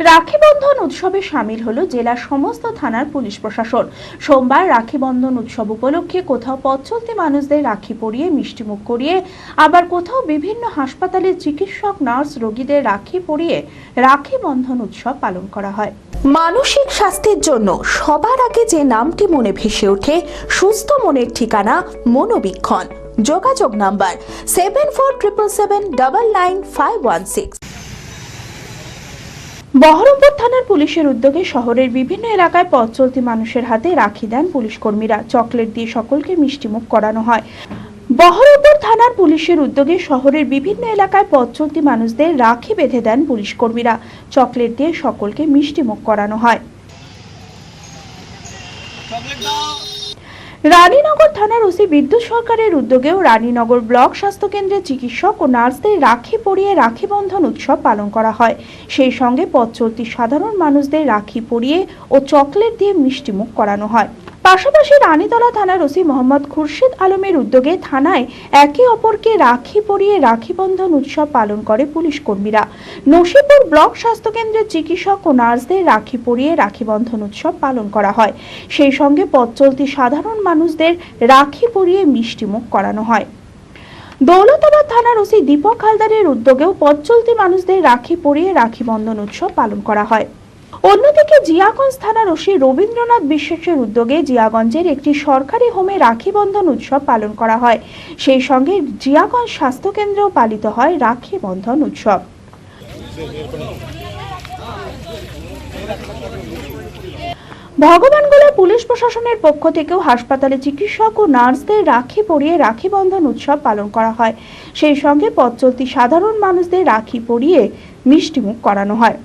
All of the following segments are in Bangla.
রাখি বন্ধন উৎসবে সামিল হলো জেলার সমস্ত থানার পুলিশ প্রশাসন। সোমবার রাখি বন্ধন উৎসব উপলক্ষে কোথাও পথ চলতি মানুষদের রাখি পরিয়ে মিষ্টিমুখ করিয়ে, আবার কোথাও বিভিন্ন হাসপাতালে চিকিৎসক, নার্স রোগীদের রাখি পরিয়ে রাখি বন্ধন উৎসব পালন করা হয়। মানসিক স্বাস্থ্যের জন্য সবার আগে যে নামটি মনে ভেসে ওঠে, সুস্থ মনের ঠিকানা মনোবীক্ষণ। যোগাযোগ number seven four triple seven double nine five one six Berhampore থানার পুলিশের উদ্যোগে শহরের বিভিন্ন এলাকায় পথ চলতি মানুষের হাতে রাখি দেন পুলিশ কর্মীরা চকলেট দিয়ে সকলকে মিষ্টিমুখ করানো হয়। বহরমপুর থানার পুলিশের উদ্যোগে শহরের বিভিন্ন এলাকায় পথ চলতি মানুষদের রাখি বেঁধে দেন পুলিশ কর্মীরা চকলেট দিয়ে সকলকে মিষ্টিমুখ করানো হয়। রানীনগর থানার ওসি বিদ্যুৎ সরকারের উদ্যোগেও রানীনগর ব্লক স্বাস্থ্য কেন্দ্রে চিকিৎসক ও নার্সদের রাখি পরিয়ে রাখি বন্ধন উৎসব পালন করা হয়। সেই সঙ্গে পথ চলতি সাধারণ মানুষদের রাখি পরিয়ে ও চকলেট দিয়ে মিষ্টিমুখ করানো হয়। পাশাপাশি রানীতলা থানার ওসি মোহাম্মদ খুরশিদ আলমের উদ্যোগে থানায় একে অপরকে রাখি পরিয়ে রাখি বন্ধন উৎসব পালন করে পুলিশ কর্মীরা নসিপুর ব্লক স্বাস্থ্য কেন্দ্রের চিকিৎসক ও নার্সদের রাখি পরিয়ে রাখি বন্ধন উৎসব পালন করা হয়। সেই সঙ্গে পথ চলতি সাধারণ মানুষদের রাখি পরিয়ে মিষ্টিমুখ করানো হয়। দৌলতাবাদ থানার ওসি দীপক হালদারের উদ্যোগেও পথ চলতি মানুষদের রাখি পরিয়ে রাখি বন্ধন উৎসব পালন করা হয়। অন্যদিকে জিয়াগঞ্জ থানার ওসি রবীন্দ্রনাথ বিশ্বাসের উদ্যোগে জিয়াগঞ্জের একটি সরকারি হোমে রাখি বন্ধন উৎসব পালন করা হয়। সেই সঙ্গে জিয়াগঞ্জ স্বাস্থ্য কেন্দ্রেও পালিত হয় রাখি বন্ধন উৎসব। ভগবানগোলা পুলিশ প্রশাসনের পক্ষ থেকেও হাসপাতালে চিকিৎসক ও নার্সদের রাখি পরিয়ে রাখি বন্ধন উৎসব পালন করা হয়। সেই সঙ্গে পথ সাধারণ মানুষদের রাখি পরিয়ে মিষ্টিমুখ করানো হয়।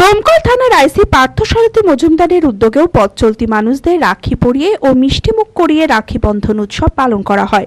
ডোমকল থানার আইসি পার্থসারথী মজুমদারের উদ্যোগেও পথ চলতি মানুষদের রাখি পরিয়ে ও মিষ্টিমুখ করিয়ে রাখি বন্ধন উৎসব পালন করা হয়।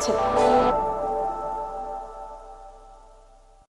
제...